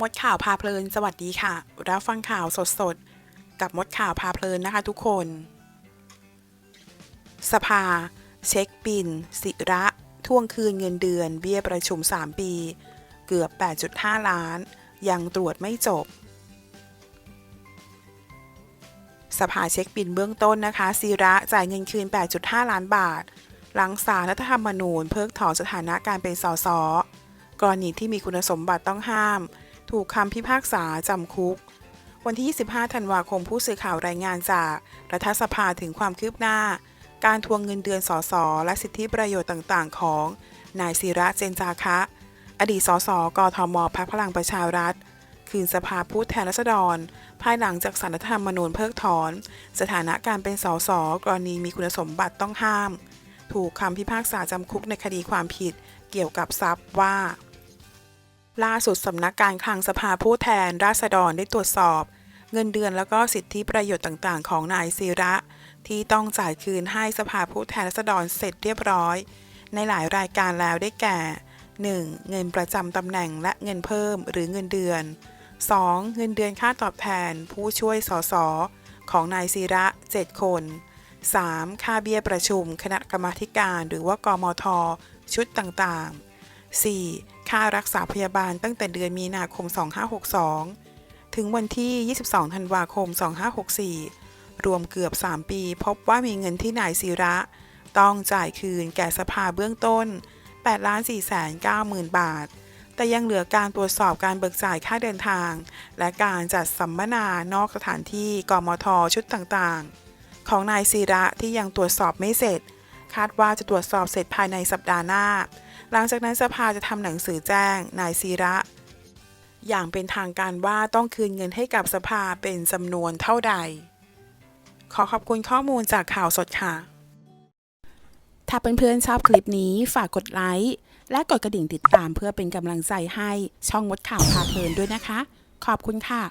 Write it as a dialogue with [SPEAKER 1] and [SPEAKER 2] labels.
[SPEAKER 1] มดข่าวพาเพลิน สวัสดีค่ะ รับฟังข่าวสดๆ กับมดข่าวพาเพลินนะคะทุกคน สภา เช็คบินศิระทวงคืนเงินเดือน เบี้ยประชุม 3 ปี เกือบ 8.5 ล้าน ยังตรวจไม่จบ สภาเช็คบินเบื้องต้นนะคะศิระจ่ายเงินคืน 8.5 ล้านบาท หลังศาลรัฐธรรมนูญเพิกถอนสถานะการเป็นสสกรณีที่มีคุณสมบัติต้องห้าม ถูกคำพิพากษาจำคุก วันที่ 25 ธันวาคมผู้สื่อข่าวรายงานจากรัฐสภาถึงความคืบหน้า การทวงเงินเดือนสสและสิทธิประโยชน์ต่างๆ ของนายศิระเจนจาคะ อดีตสสกทมพรรคพลังประชารัฐ คืนสภาผู้แทนราษฎร ภายหลังจากสารรัฐธรรมนูญเพิกถอน สถานะการเป็นสสกรณีมีคุณสมบัติต้องห้าม ถูกคำพิพากษาจำคุกในคดีความผิดเกี่ยวกับทรัพย์ว่า ล่าสุดสำนักการคลังสภาผู้แทนราษฎรได้ตรวจสอบ เงินเดือนแล้วก็สิทธิประโยชน์ต่างๆ ของนายศิระ ที่ต้องจ่ายคืนให้สภาผู้แทนราษฎรเสร็จเรียบร้อย ในหลายรายการแล้วได้แก่ 1. เงินประจำตำแหน่งและเงินเพิ่มหรือเงินเดือน 2. เงินเดือนค่าตอบแทน ผู้ช่วยสสของนายศิระ 7 คน 3. ค่าเบี้ยประชุม คณะกรรมาธิการ หรือว่ากมท ชุดต่างๆ 4. ค่ารักษาพยาบาลตั้งแต่เดือนมีนาคม 2562 ถึงวันที่ 22 ธันวาคม 2564 รวมเกือบ 3 ปี พบว่ามีเงินที่นายศิระ ต้องจ่ายคืนแก่สภาเบื้องต้น 8 4 9 0 0 0 0 บาท แต่ยังเหลือการตรวจสอบการเบิกจ่ายค่าเดินทาง และการจัดสัมมนานอกสถานที่กมทชุดต่างๆ ของนายศิระที่ยังตรวจสอบไม่เสร็จ คาดว่าจะตรวจสอบเสร็จภายในสัปดาห์หน้า หลังจากนั้นสภาจะทำหนังสือแจ้งนายศิระ อย่างเป็นทางการว่าต้องคืนเงินให้กับสภาเป็นจำนวนเท่าใด ขอขอบคุณข้อมูลจากข่าวสดค่ะ ถ้าเพื่อนๆชอบคลิปนี้ฝากกดไลค์และกดกระดิ่งติดตามเพื่อเป็นกำลังใจให้ช่องมดข่าวพาเพลินด้วยนะคะ ขอบคุณค่ะ